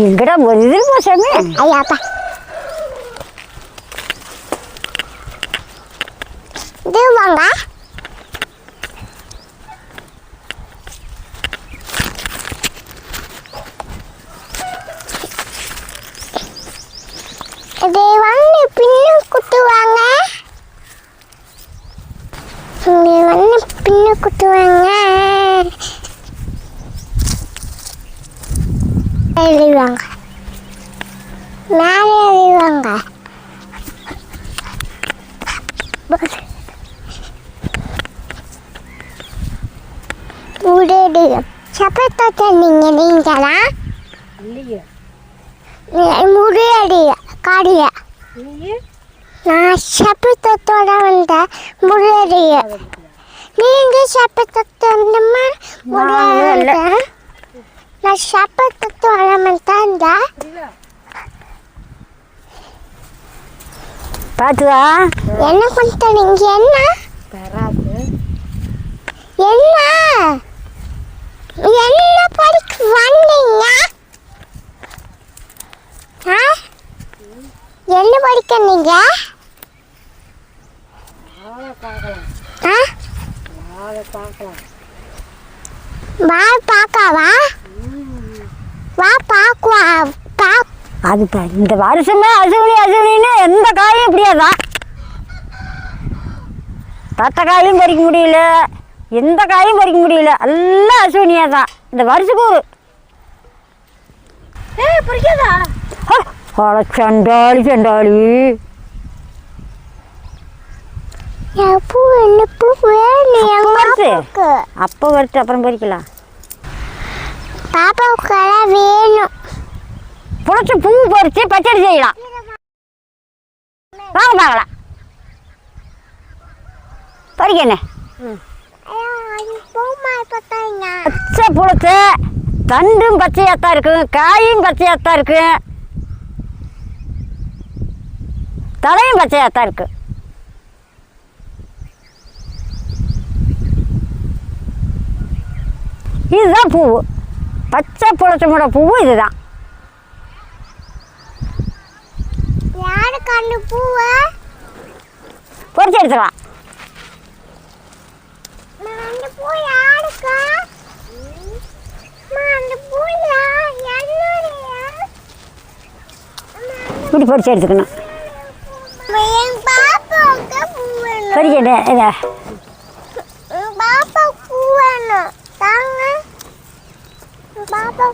எங்கடா ஒரு இது போ சாமி ஐயாப்பா இது வாங்க இது வந்து பின்னு குத்துவாங்க இது வந்து பின்னு குத்துவாங்க எழுதுவாங்க. மேலே எழுதுவாங்க. உடடு. சப்பத்தத்தை நீங்க நீங்களா? இல்லையே. முறையடி காடிய நான் சப்பத்தத்தோட வந்த முறையடிய நீங்க சப்பத்தத்தை வந்தமா நான் நான் சப்பத்தத்தோட வந்தா பார்த்துதா என்ன பண்ணிட்ட நீங்க என்ன என்ன என்ன படிக்க வந்தீங்க? என்ன படிக்க நீங்க? வா பார்க்கவா வா பார்க்குவா பா. அது இந்த வருஷமே அசுவினி அசுவினின்னு எந்த காயும் இப்படியாதான் தட்டை காயும் பறிக்க முடியல. எந்த காயும் பறிக்க முடியல. எல்லாம் அசுவினியா தான் இந்த வருஷத்துக்கு அட சண்டாளி சண்டாளி. வருது. அப்போ வறுத்து அப்புறம் பறிக்கலாம். பாப்பாவுக்கு வேணும். புளிச்ச பூ பறித்து பச்சடி செய்யலாம். வாங்க பார்க்கலாம். பறிக்கண்ணே பச்சை புளித்து தண்டும் பச்சையாத்தான் இருக்கும் காயும் பச்சையாத்தான் இருக்கும் தலையும் பச்சையாத்தான் இருக்கு. இதுதான் பூவு. பச்சை புளிச்சமோட பூவு இதுதான். பொறிச்சு எடுத்துக்கலாம் இப்படி பொறிச்சு எடுத்துக்கணும். அம்மா, என் பாப்பாவுக்கு பூ வேணும். பொறிக்கண்ணே இதை. பாப்பா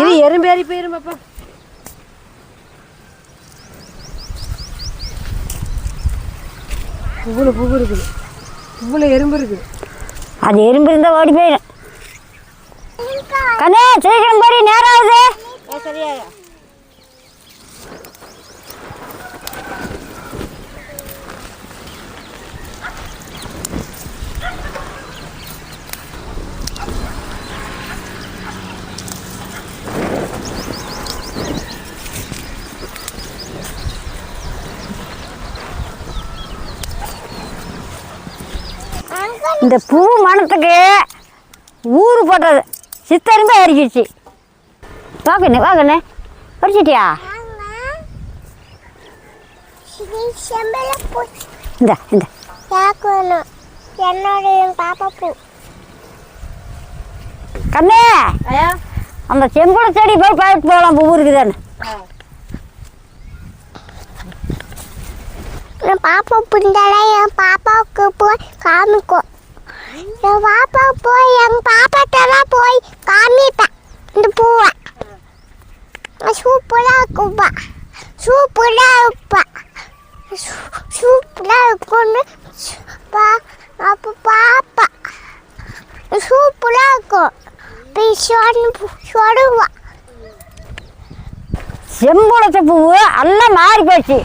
இது எறும்பேறி போயிரும் பாப்பா புவ்வளோ பூவு இருக்குது. புவ்வளோ எறும்பு இருக்குது. அது எறும்பு இருந்தால் ஓடி போயிடும் கண்ணே சீக்கிரம் போடி நேரம் ஆகுது. சரியா அங்க இந்த பூ மணத்துக்கு ஊறு போட்டது. சித்தரும்பே அரிக்கிடுச்சு வாங்கண்ணே வாங்கண்ணே. பறிச்சிட்டியா இந்த இந்த. என்னோட என் பாப்பா பூ கண்ணே அந்த செம்புள செடி போய் பார்த்து போகலாம் பூ இருக்குதான்னு என் பாப்பா பிடிந்தாலே என் பாப்பாவுக்கு போய் காமிக்கும். என் பாப்பா போய் என் பாப்பாட்டெல்லாம் போய் காமிப்பேன். இந்த பூவை. சூப்பராக இருக்குப்பா சூப்பராக இருப்பா சூப்பராக இருக்கும்னு பா அப்போ பாப்பா. சூப்பராக இருக்கும். போய் சொன்னு சொல்லுவா. செம்புளச்ச பூவு எல்லாம் மாறி போச்சு.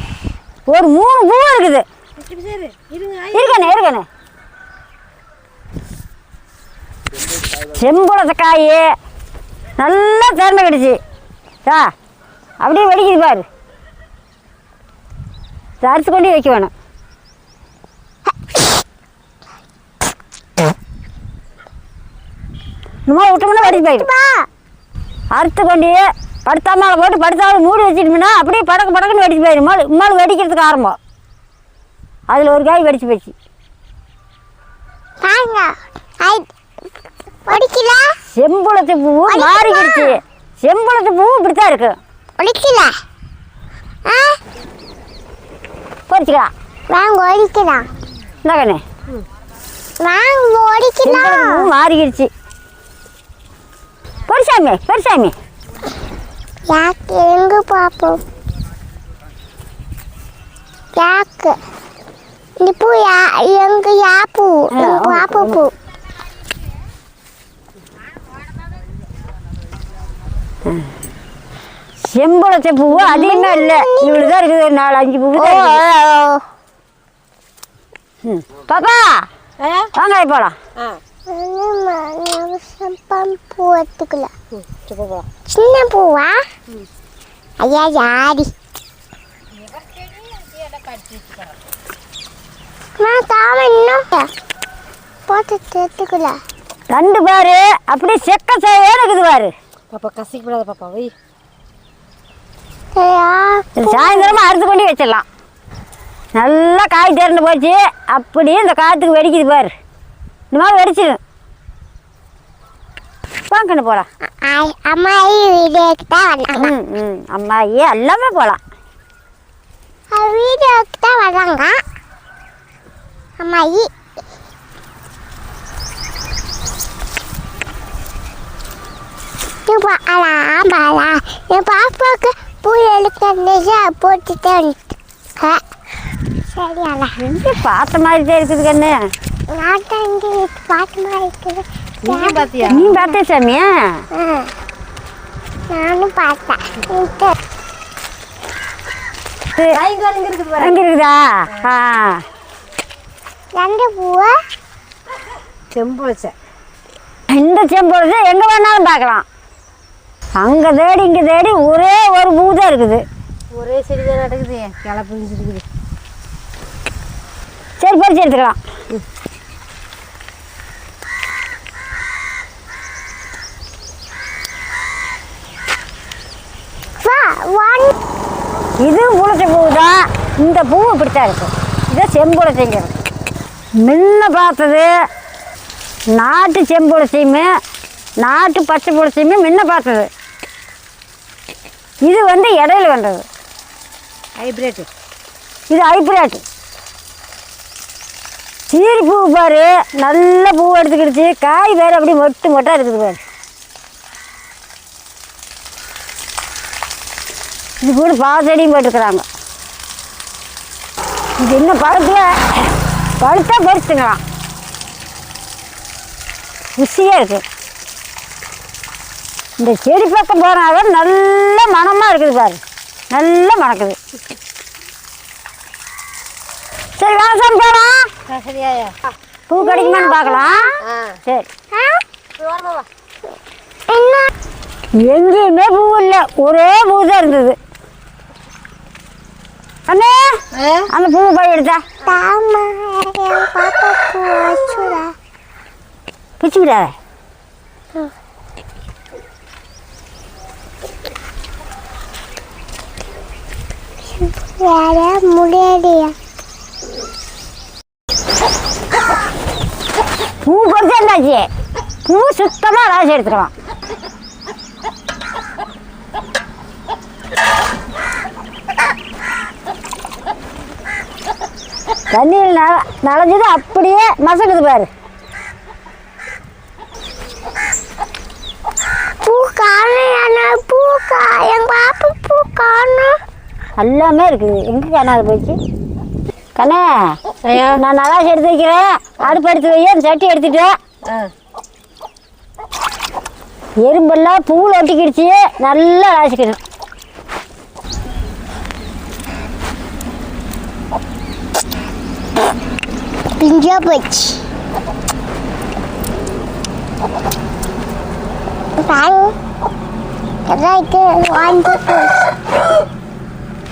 ஒரு மூணு பூ இருக்குது. சரி இருங்க இருக்கண்ணே இருக்கண்ணே. செம்புளச்ச காய் நல்லா திறந்து கிடுச்சு. ஆ அப்படியே வெடிக்குது பாரு. அறுத்து கொண்டு வைக்க வேணும். மாதிரி விட்டோம்னா வெடிச்சு போயிடும். வா அறுத்து கொண்டு படுத்தாமல் போட்டு படுத்தாமல் மூடி வச்சிட்டோம்னா அப்படியே படக்கு படக்குன்னு வெடிச்சு போயிடும். மால் இம்மால் வெடிக்கிறதுக்கு ஆரம்பம். அதில் ஒரு காய் வெடிச்சு போச்சு. பாருங்க. ஐ ஒடிக்கல செம்புளத்து பூவு மாறிக்கிடுச்சு. செம்புளத்து பூவும் இப்படி தான் இருக்கு. ஒடிக்கல ஆ? பொறிச்சிக்கலாம். வாங்க ஒடிக்கலாம் இந்த கண்ணு வாங்க செம்புளத்து பூ மாறிக்கிடுச்சு. பொரிசாமி பொரிசாமி யாக்கு எங்க பாப்போம். யாக்கு. இந்த பூ யா எங்க யா பூ? பாப்பா. பூ. செம்புளத்து பூவு அதிகமாக இல்லை. இவ்வளோ தான் இருக்குது நாலு அஞ்சு பூவு. பாப்பா வாங்க போகலாம் ஆ. பூ எடுத்துக்கல சின்ன பூவா ஐயா யாரி? நான் தாம இன்னும் போட்டு எடுத்துக்கல ரெண்டு பாரு அப்படியே செக்க சேவையாக இருக்குது பாரு. பாப்பா கசிக்கப்படாத பாப்பா வை. சாயந்தரமாக அறுத்து கொண்டு வச்சிடலாம். நல்லா காய் திறந்து போச்சு. அப்படியே இந்த காற்றுக்கு வெடிக்குது பாரு. இந்த மாதிரி வெடிச்சிடும். வாங்கன்னு போகலாம் ஐ- அம்மா வீடியோக்கு தான் ம் ம் அம்மாயி எல்லாமே போகலாம் வீடியோக்கு தான் வராங்க அம்மாயி. பாலா என் பாப்பாவுக்கு பூ எழுக்க போட்டுட்டே வந்துட்டு சரியால இது பார்த்த மாதிரி தான் இருக்குது கண்ணு. நான் தான் இங்கே பாட்டு மாதிரி இருக்குது. நீ பார்த்தே சாமியா. நானும் பார்த்தேன். இருக்குது ஆ. ரெண்டு பூவை செம்புளச்ச இந்த செம்போடு எங்கே வேணாலும் பார்க்கலாம். அங்கே தேடி இங்கே தேடி ஒரே ஒரு பூ தான் இருக்குது. ஒரே செடி தான் நடக்குது. கிளப்பு இருக்குது. சரி பறிச்சு எடுத்துக்கலாம். இது புளிச்ச பூ தான். இந்த பூ இப்படித்தான் இருக்கும் இதை செம்புளச்சைங்கிறது முன்ன பார்த்தது. நாட்டு செம்புளச்சையுமே நாட்டு பச்சை புளிச்சையுமே முன்ன பார்த்தது. இது வந்து இடையில வந்தது. ஹைப்ரேட்டு இது ஹைப்ரேட் சீரி பூ பாரு நல்ல பூ எடுத்துக்கிடுச்சு. காய் வேறு அப்படியே மொட்டு மொட்டாக இருக்குது பாரு. இது கூட பாசடியும் போட்டுக்கிறாங்க. இது இன்னும் பழத்தில் பழுத்தா பறிச்சுங்களாம் ருசியாக இருக்கு. இந்த செடி பக்கம் போனாலும் நல்ல மணமாக இருக்குது பாரு. நல்ல மணக்குது. சரி வாங்க சாமி போகலாம் சரியாயா பூ கிடைக்குமான்னு பார்க்கலாம். சரி. என்ன எங்கேயுமே பூ இல்லை. ஒரே பூ தான் இருந்தது. அண்ணே அந்த பூ போய் எடுத்தா. தாமா என் பாப்பாவுக்கு வச்சுடா பிச்சு விடாத வேற முடியலையா. பூ பொறிச்சு இருந்தாச்சு பூ சுத்தமாக ராசி எடுத்துருவான். தண்ணியில் ந நனைஞ்சது அப்படியே மசக்குது பாரு பூ காணும் பூ கா என் பாப்பா பூ காணும் எல்லாமே இருக்குது எங்கே காணாது போச்சு? கண்ணே ஐயா. நான் நலாசி எடுத்து வைக்கிறேன். அடுப்பு எடுத்து வை அந்த சட்டி எடுத்துட்டேன் எறும்பெல்லாம் பூவில் ஒட்டிக்கிடுச்சு. நல்லா ராசிக்கணும் பிஞ்சா போச்சு. ரைட்டு வாங்கி போச்சு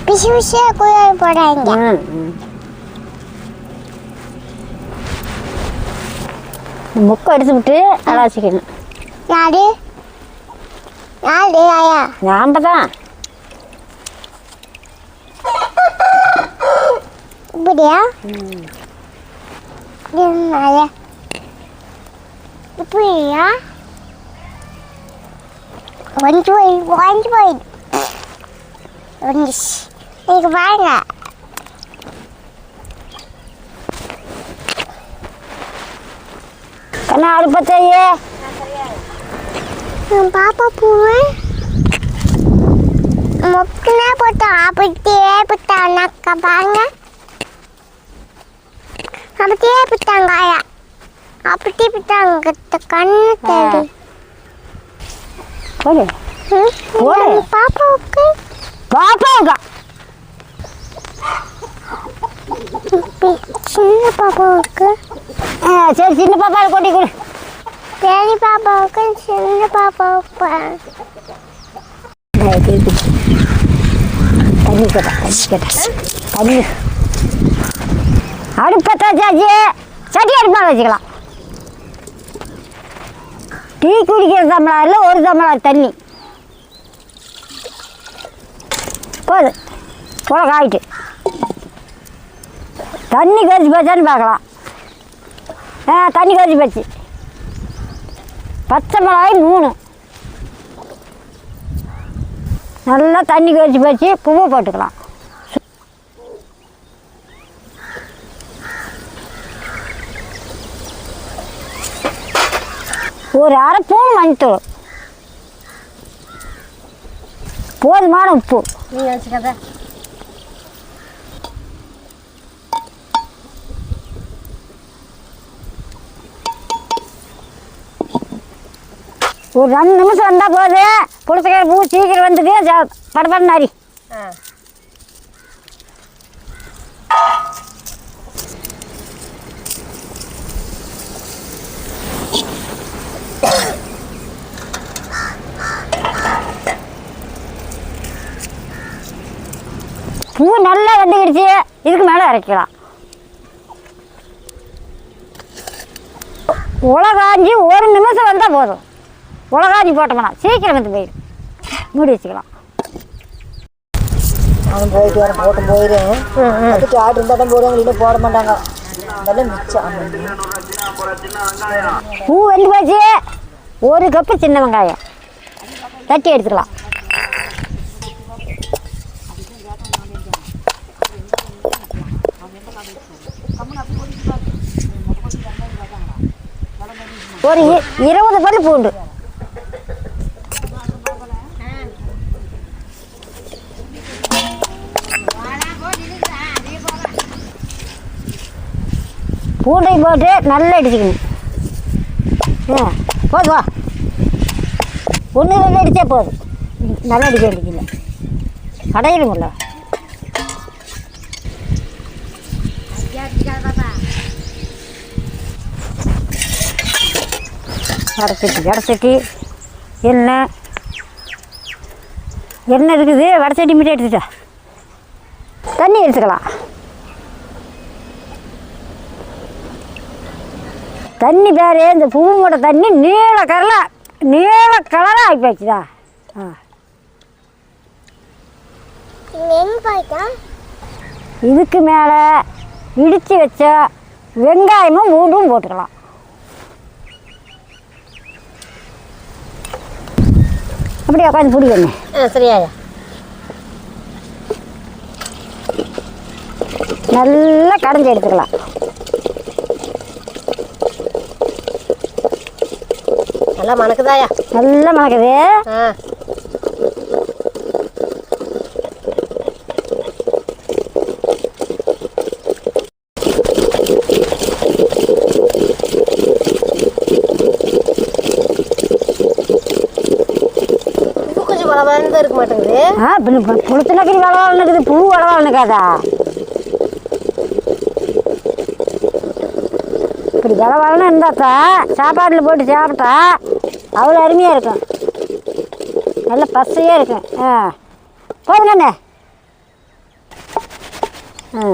பிசு பிசு குயல் போடாங்க ம், ம். முக்கை எடுத்து விட்டு அலாசிக்கணும் யாரு யாரு ஆயா ஞாபக தான் இப்படியா ஆயா இப்படியா ஒன்று போய் ஒன்று போய் வந்துச்சு நீங்க வாங்க கண்ணா அடுப்பத்தையே என் பாப்பா போவேன் முக்கினா போட்டு அப்படியே போட்டாங்க பாருங்க. அப்படியே போட்டாங்க ஆயா. அப்படியே போட்டாங்க கண்ணு தேடி. பாப்பாவுக்கு? பாப்பாவுக்கா பி- சின்ன பாப்பாவுக்கு. ஆ சரி சின்ன பாப்பாவை கொட்டி கொடு. பெரிய பாப்பாவுக்கு சின்ன பாப்பாவுக்கு. தண்ணி கேட்டா தண்ணி கேட்டா. தண்ணி. அடுப்பத்தா சாச்சி சட்டி அடுப்பாக வச்சுக்கலாம். டீ குடிக்கிற தம்பளாரில் ஒரு தம்பளார் தண்ணி. போதும் போல காயிட்டு. தண்ணி கரிச்சு போச்சான்னு பார்க்கலாம். ஆ தண்ணி கரிச்சு போச்சு. பச்சை மிளகாய் மூணு. நல்லா தண்ணி கரிச்சு போச்சு. பூவை போட்டுக்கலாம். ஒரு அரை ஸ்பூன் மஞ்சள் போதுமான உப்பு. ஒரு ரெண்டு நிமிஷம் வந்தால் போது. புளிச்சக்கார பூ சீக்கிரம் வந்துக்கு படப்பட ஆ. பூ நல்லா வெந்துக்கிடுச்சு. இதுக்கு மேலே இறக்கலாம் உலகாஞ்சி ஒரு நிமிஷம் வந்தால் போதும். உலகாஞ்சி போட்டோம்னா சீக்கிரம் வந்து போயிடும் மூடி வச்சுக்கலாம். அவன் போயிட்டு வர போட்டும் போயிடும் அதுக்கு ஆடு இருந்தால் தான் போடுவாங்க இல்லைன்னா போட மாட்டாங்க. அதெல்லாம் மிச்சம். பூ வெந்து போச்சு. ஒரு கப்பு சின்ன வெங்காயம். தட்டி எடுத்துக்கலாம். ஒரு இருபது பல்லு பூண்டு. பூண்டை போட்டு நல்லா அடிச்சுக்கணும் ஆ போதும் வா. ஒன்று ரெண்டு அடித்தா போதும் நல்லா அடிக்க வேண்டியதில்லை. கடையிலுமில்ல வடச்சட்டி வடச்சட்டி எண்ணெய் எண்ணெய் இருக்குது? வடச்சட்டி மட்டும் எடுத்துட்டா. தண்ணி எடுத்துக்கலாம். தண்ணி பேர் இந்த பூவோட தண்ணி நீல கலராக நீல கலராக ஆகி போச்சுதா ஆ. இதுக்கு மேலே இடித்து வச்ச வெங்காயமும் பூண்டும் போட்டுக்கலாம். அப்படியே உட்காந்து பிடிக்கணும் ஆ சரியாயா? நல்லா கடைஞ்சி எடுத்துக்கலாம். நல்லா மணக்குதாயா? நல்லா மணக்குது. இருக்க மாட்டேங்குது. ஆ புளுத்து நக்கரி வளவளன்னு இருக்குது பூ வளவளன்னு காதா இப்படி வளவளன்னு இருந்தாத்தா சாப்பாட்டில் போட்டு சாப்பிட்டா அவ்வளோ அருமையாக இருக்கும். நல்ல பசையாக இருக்கும். ஆ. போதுங்கண்ணே ஆ.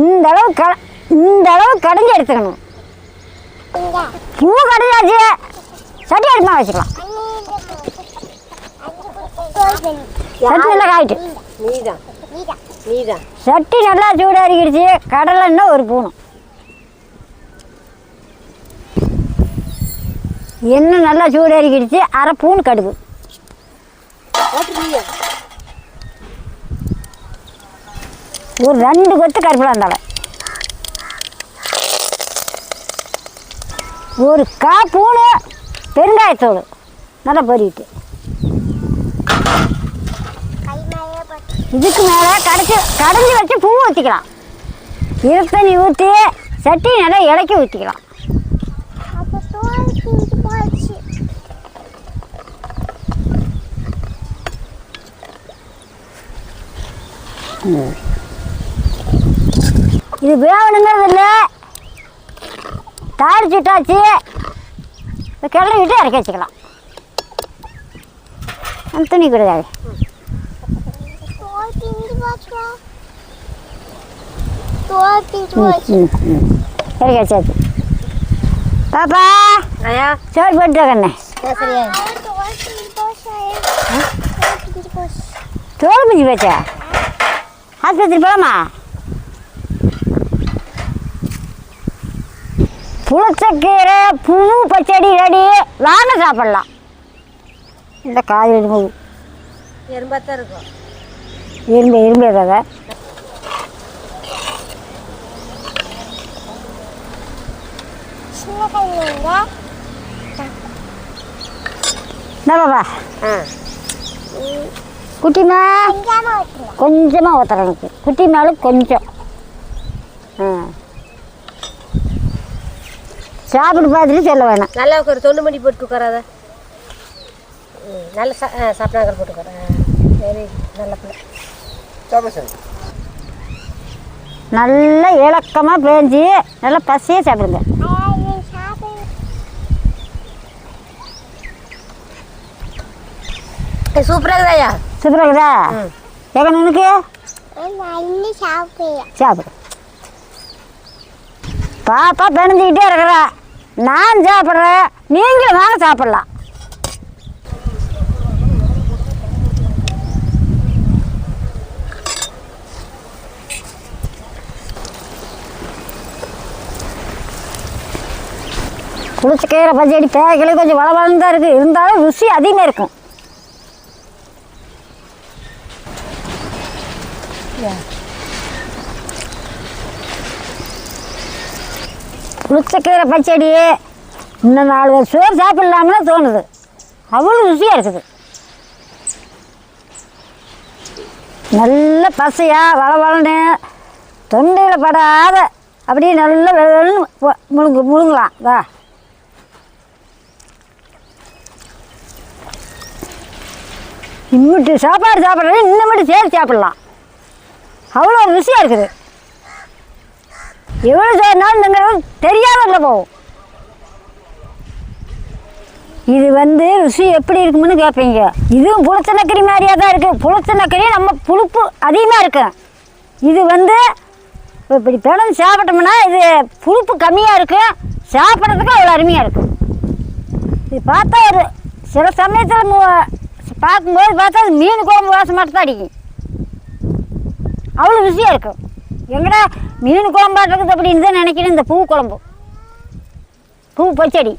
இந்த அளவு க இந்த அளவு கடைஞ்சி எடுத்துக்கணும். பூ கடையாச்சு சட்டி அடுப்பா வச்சுக்கலாம். சட்டி நல்லா காயிட்டு சட்டி நல்லா சூடாரிக்கிடுச்சு கடலை இன்னும் ஒரு பூணும். எண்ணெய் நல்லா சூடாரிக்கிடுச்சு அரை பூன் கடுகு. ஒரு ரெண்டு கொத்து கருப்பில் இருந்தாலும் ஒரு கா பூணு பெருங்காயத்தூள் நல்லா போட்டு இதுக்கு மேலே கடைச்சி கடைஞ்சி வச்சு பூ ஊற்றிக்கலாம் இருத்தண்ணி ஊற்றி சட்டி நல்லா இலக்கி ஊற்றிக்கலாம் அப்போ தோல் பிஞ்சு போச்சு இது வேணுங்கிறது இல்லை. தாளிச்சு விட்டாச்சு இப்போ கிளறி விட்டு இறக்கி வச்சுக்கலாம். அந்த துணி கொடுக்காது இறக்கி வச்சாச்சு. பாப்பா சோறு போட்டு கண்ணே தோல் பிஞ்சு போச்சு தோல் பிஞ்சு போச்சு தோல் மிஞ்சி போச்சா ஆஸ்பத்திரி போகலாமா புளிச்சக்கீரை புழு பச்சடி ரெடி. வாங்க சாப்பிடலாம். இந்த காய் எலும்பு எறும்பாத்தான் இருக்கும். எறும்பு எறும்பு கதை கைங்க என்ன பாப்பா. ஆ. குட்டிமா? கொஞ்சமாக ஊற்றுறேன் எனக்கு. குட்டி மேலும் கொஞ்சம். ஆ. சாப்பிட்டு பார்த்துட்டு சொல்ல வேணாம். நல்லா ஒரு தொண்டு மணி போட்டு உட்காராத. ம், நல்ல சா சாப்பிடாங்கல் போட்டு உட்கார சரி நல்ல பிள்ளை. நல்லா இலக்கமாக பேஞ்சு நல்லா பசியாக சாப்பிடுங்க. சூப்பராக இருக்குதாயா நான் இன்னும் சாப்பிடுறேன் சாப்பிடு. பாப்பா பிணைஞ்சிக்கிட்டே இருக்கிறா. நான் சாப்பிட்றேன். நீங்களும் வாங்க சாப்பிட்லாம். புளிச்சக்கீரை பச்சடி பேக்கில் கொஞ்சம் வளவளன்னு தான் இருக்குது இருந்தாலும் ருசி அதிகமாக இருக்கும். புளிச்சக்கீரை பச்சடி இன்னும் நாலு சோறு சாப்பிடலாம்னு தோணுது. அவ்வளோ ருசியாக இருக்குது. நல்ல பசையாக வளவளன்னு தொண்டையில் படாத அப்படியே நல்ல வெள்ளு முழுங்கு முழுங்கலாம். வா. இம்மிட்டு சாப்பாடு சாப்பிட்றது இன்னும் மட்டும் சேர்த்து சாப்பிடலாம். அவ்வளோ ருசியாக இருக்குது. எவ்வளோ சொன்னாலும் நீங்கள் தெரியாமல போகும் இது வந்து ருசி எப்படி இருக்கும்னு கேட்பீங்க இதுவும் புளிச்சநக்கரி மாதிரியாக தான் இருக்குது புளிச்ச நம்ம புளிப்பு அதிகமாக இருக்கு. இது வந்து இப்படி பிணம் சாப்பிட்டோம்னா இது புளிப்பு கம்மியாக இருக்கும் சாப்பிட்றதுக்கு அவ்வளோ அருமையாக இருக்கும் இது பார்த்தா ஒரு சில சமயத்தில் பார்க்கும்போது பார்த்தா அது மீன் குழம்பு வாசம் மட்டும் தான் அடிக்கும். அவ்வளோ ருசியாக இருக்கும் எங்கடா மீன் குழம்பாட்டு அப்படின்னு தான் நினைக்கிறேன். இந்த பூ குழம்பு. பூ பச்சடி.